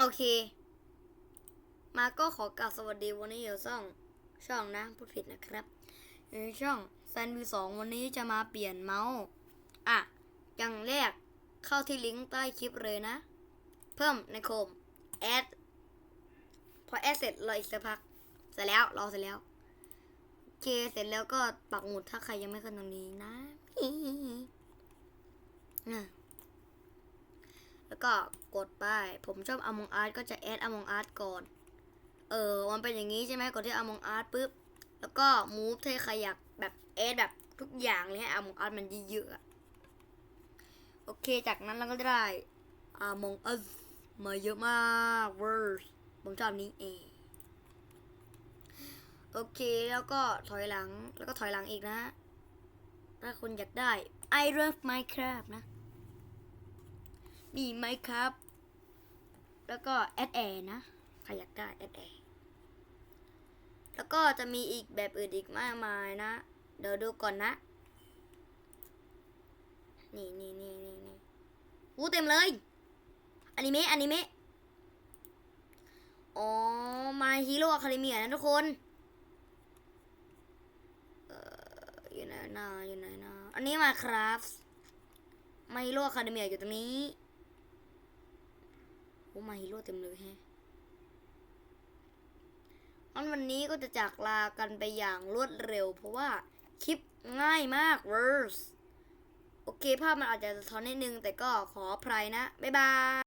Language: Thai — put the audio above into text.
โอเค มาก็ขอกล่าวสวัสดีวันนี้อยู่ช่องช่องนะพูดผิดนะครับในช่องแซนวีสองวันนี้จะมาเปลี่ยนเมาส์อะอย่างแรกเข้าที่ลิงก์ใต้คลิปเลยนะ เพิ่มในโคมแอดพอแอดเสร็จรออีกสักพัก เสร็จแล้วรอเสร็จแล้วโอเคเสร็จแล้วก็ปักหมุดถ้าใครยังไม่ขึ้นตรงนี้นะแล้ว ก็กดไป ผมชอบ Among Art ก็จะแอด Among Art ก่อน เออมันเป็นอย่างนี้ใช่ไหมกดที่ Among Art ปุ๊บ แล้วก็ move ที่ใครอยากแบบแอดแบบทุกอย่างเลยให้ Among Art มันเยอะๆโอเค จากนั้นเราก็ได้ Among Us มาเยอะมากเวอร์ผมชอบนี้เองโอเคแล้วก็ถอยหลังแล้วก็ถอยหลังอีกนะถ้าคุณอยากได้ I love Minecraft นะ นี่ Minecraft แล้วก็ add air นะใครอยากได้ add air แล้วก็จะมีอีกแบบอื่นอีกมากมายนะ เดี๋ยวดูก่อนนะ นี่นี่นี่นี่นี่หูเต็มเลยอนิเมะอนิเมะอ๋อ My Hero Academia นะทุกคนเอ่ออยู่ไหนนะอยู่ไหนนะอันนี้มาครับ My Hero Academia อยู่ตรงนี้ อ้ My Hero เต็มเลยแฮะงั้นวันนี้ก็จะจากลากันไปอย่างรวดเร็ว เพราะว่าคลิปง่ายมากเวอร์สโอเคภาพมันอาจจะสะท้อนนิดนึง แต่ก็ขออภัยนะ บ๊ายบาย